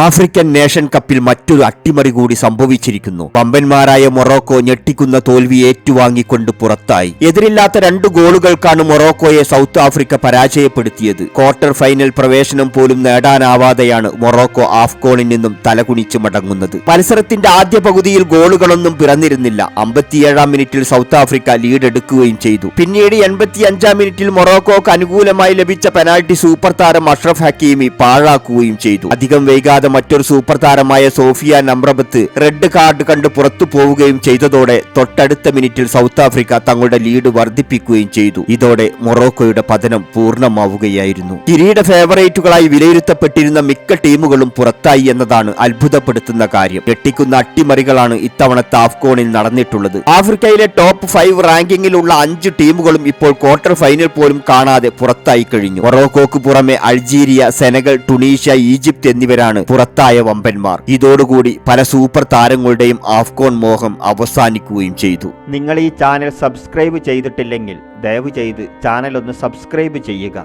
African nation കപ്പിൽ മറ്റൊരു അട്ടിമറി കൂടി സംഭവിച്ചിരിക്കുന്നു. പമ്പന്മാരായ മൊറോക്കോ ഞെട്ടിക്കുന്ന തോൽവി ഏറ്റുവാങ്ങിക്കൊണ്ട് പുറത്തായി. എതിരില്ലാത്ത രണ്ട് ഗോളുകൾക്കാണ് മൊറോക്കോയെ സൗത്ത് ആഫ്രിക്ക പരാജയപ്പെടുത്തിയത്. ക്വാർട്ടർ ഫൈനൽ പ്രവേശനം പോലും നേടാനാവാതെയാണ് മൊറോക്കോ ആഫ്കോണിൽ നിന്നും തലകുനിച്ച് മടങ്ങുന്നത്. മത്സരത്തിന്റെ ആദ്യ പകുതിയിൽ ഗോളുകളൊന്നും പിറന്നിരുന്നില്ല. അമ്പത്തിയേഴാം മിനിറ്റിൽ സൗത്ത് ആഫ്രിക്ക ലീഡ് എടുക്കുകയും ചെയ്തു. പിന്നീട് എൺപത്തിയഞ്ചാം മിനിറ്റിൽ മൊറോക്കോക്ക് അനുകൂലമായി ലഭിച്ച പെനാൽറ്റി സൂപ്പർ താരം അഷ്റഫ് ഹക്കീമി പാഴാക്കുകയും ചെയ്തു. അധികം വൈകാതെ മറ്റൊരു സൂപ്പർ താരമായ സോഫിയ നമ്രബത്ത് റെഡ് കാർഡ് കണ്ട് പുറത്തു പോവുകയും ചെയ്തതോടെ തൊട്ടടുത്ത മിനിറ്റിൽ സൗത്ത് ആഫ്രിക്ക തങ്ങളുടെ ലീഡ് വർദ്ധിപ്പിക്കുകയും ചെയ്തു. ഇതോടെ മൊറോക്കോയുടെ പതനം പൂർണമാവുകയായിരുന്നു. കിരീട ഫേവറേറ്റുകളായി വിലയിരുത്തപ്പെട്ടിരുന്ന മിക്ക ടീമുകളും പുറത്തായി എന്നതാണ് അത്ഭുതപ്പെടുത്തുന്ന കാര്യം. ഞെട്ടിക്കുന്ന അട്ടിമറികളാണ് ഇത്തവണത്തെ ആഫ്കോണിൽ നടന്നിട്ടുള്ളത്. ആഫ്രിക്കയിലെ ടോപ്പ് ഫൈവ് റാങ്കിങ്ങിലുള്ള അഞ്ച് ടീമുകളും ഇപ്പോൾ ക്വാർട്ടർ ഫൈനൽ പോലും കാണാതെ പുറത്തായി കഴിഞ്ഞു. മൊറോക്കോക്ക് പുറമെ അൾജീരിയ സെനഗൽ ടുണീഷ്യ ഈജിപ്ത് എന്നിവരാണ് പുറത്തായ വമ്പന്മാർ. ഇതോടുകൂടി പല സൂപ്പർ താരങ്ങളുടെയും ആഫ്കോൺ മോഹം അവസാനിക്കുകയും ചെയ്തു. നിങ്ങൾ ഈ ചാനൽ സബ്സ്ക്രൈബ് ചെയ്തിട്ടില്ലെങ്കിൽ ദയവ് ചെയ്ത് ചാനൽ ഒന്ന് സബ്സ്ക്രൈബ് ചെയ്യുക.